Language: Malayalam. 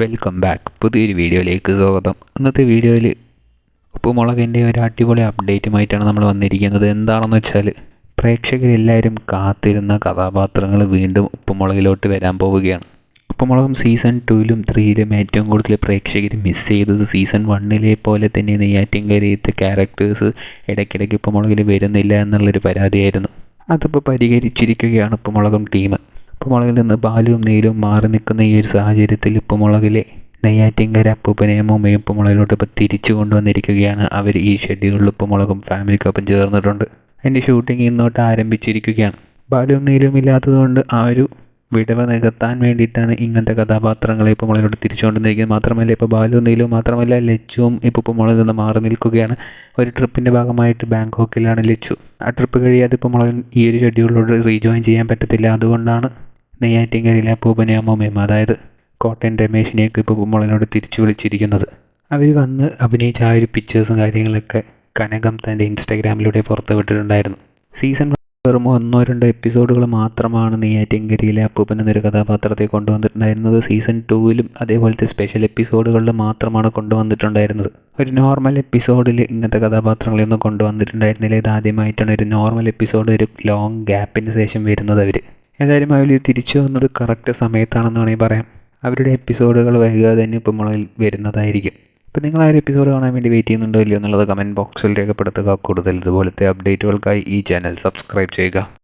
വെൽക്കം ബാക്ക് പുതിയൊരു വീഡിയോയിലേക്ക് സ്വാഗതം. ഇന്നത്തെ വീഡിയോയിൽ ഉപ്പുമുളകിന്റെ ഒരു അടിപൊളി അപ്ഡേറ്റുമായിട്ടാണ് നമ്മൾ വന്നിരിക്കുന്നത്. എന്താണെന്ന് വെച്ചാൽ പ്രേക്ഷകരെല്ലാവരും കാത്തിരുന്ന കഥാപാത്രങ്ങൾ വീണ്ടും ഉപ്പുമുളകിലോട്ട് വരാൻ പോവുകയാണ്. ഉപ്പുമുളകും സീസൺ ടൂയിലും ത്രീയിലും ഏറ്റവും കൂടുതൽ പ്രേക്ഷകർ മിസ് ചെയ്തത് സീസൺ വണ്ണിലെ പോലെ തന്നെ നെയ്യാറ്റിൻകരയത്തെ ക്യാരക്ടേഴ്സ് ഇടയ്ക്കിടയ്ക്ക് ഉപ്പുമുളകിൽ വരുന്നില്ല എന്നുള്ളൊരു പരാതിയായിരുന്നു. അതിപ്പോൾ പരിഹരിച്ചിരിക്കുകയാണ് ഉപ്പുമുളകും ടീം ഉപ്പുമുളകിൽ നിന്ന് ബാലുവും നീലും മാറി നിൽക്കുന്ന ഈ ഒരു സാഹചര്യത്തിൽ ഉപ്പുമുളകിലെ നെയ്യാറ്റിൻകര അപ്പൂപ്പനെയും ഉപ്പുമുളകിലോട്ട് ഇപ്പോൾ തിരിച്ചു കൊണ്ടുവന്നിരിക്കുകയാണ്. അവർ ഈ ഷെഡ്യൂളിൽ ഉപ്പുമുളകും ഫാമിലിക്കൊപ്പം ചേർന്നിട്ടുണ്ട്. അതിന്റെ ഷൂട്ടിംഗ് ഇന്നോട്ട് ആരംഭിച്ചിരിക്കുകയാണ്. ബാലുവും നീലും ഇല്ലാത്തതുകൊണ്ട് ആ ഒരു വിടവ് നികത്താൻ വേണ്ടിയിട്ടാണ് ഇങ്ങനത്തെ കഥാപാത്രങ്ങളെ ഇപ്പോൾ മുളകിലോട്ട് തിരിച്ചു കൊണ്ടുവന്നിരിക്കുന്നത്. മാത്രമല്ല ഇപ്പോൾ ബാലു നീലും മാത്രമല്ല ലച്ചുവും ഇപ്പോൾ ഇപ്പോൾ മുളകിൽ നിന്ന് മാറി നിൽക്കുകയാണ്. ഒരു ട്രിപ്പിന്റെ ഭാഗമായിട്ട് ബാങ്കോക്കിലാണ് ലച്ചു. ആ ട്രിപ്പ് കഴിയാതെ ഇപ്പോൾ മുളകൻ ഈ ഒരു ഷെഡ്യൂളിലോട്ട് റീജോയിൻ ചെയ്യാൻ പറ്റത്തില്ല. അതുകൊണ്ടാണ് നെയ്യാറ്റിൻകരയിലെ അപ്പൂപ്പനെയും അതായത് കോട്ടയം രമേശിനെയൊക്കെ ഇപ്പോൾ മോളിനോട് തിരിച്ചു വിളിച്ചിരിക്കുന്നത്. അവർ വന്ന് അഭിനയിച്ച ആ ഒരു പിക്ചേഴ്സും കാര്യങ്ങളൊക്കെ കനകം തന്റെ ഇൻസ്റ്റാഗ്രാമിലൂടെ പുറത്ത് വിട്ടിട്ടുണ്ടായിരുന്നു. സീസൺ വെറും ഒന്നോ രണ്ടോ എപ്പിസോഡുകൾ മാത്രമാണ് നെയ്യാറ്റിൻകരിയിലെ അപ്പൂപ്പൻ എന്നൊരു കഥാപാത്രത്തെ കൊണ്ടുവന്നിട്ടുണ്ടായിരുന്നത്. സീസൺ ടൂവിലും അതേപോലത്തെ സ്പെഷ്യൽ എപ്പിസോഡുകളിൽ മാത്രമാണ് കൊണ്ടുവന്നിട്ടുണ്ടായിരുന്നത്. ഒരു നോർമൽ എപ്പിസോഡിൽ ഇങ്ങനത്തെ കഥാപാത്രങ്ങളെയൊന്നും കൊണ്ടുവന്നിട്ടുണ്ടായിരുന്നില്ല. ഇത് ആദ്യമായിട്ടാണ് ഒരു നോർമൽ എപ്പിസോഡ് ഒരു ലോങ് ഗ്യാപ്പിന് ശേഷം വരുന്നത് അവർ ഏതായാലും അവർ തിരിച്ചു വന്നത് കറക്റ്റ് സമയത്താണെന്ന് വേണമെങ്കിൽ പറയാം. അവരുടെ എപ്പിസോഡുകൾ വൈകാതെ തന്നെ ഇപ്പോൾ മുകളിൽ വരുന്നതായിരിക്കും. അപ്പോൾ നിങ്ങൾ ആ ഒരു എപ്പിസോഡ് കാണാൻ വേണ്ടി വെയിറ്റ് ചെയ്യുന്നുണ്ടോ ഇല്ലയോ എന്നുള്ളത് കമന്റ് ബോക്സിൽ രേഖപ്പെടുത്തുക. കൂടുതൽ ഇതുപോലത്തെ അപ്ഡേറ്റുകൾക്കായി ഈ ചാനൽ സബ്സ്ക്രൈബ് ചെയ്യുക.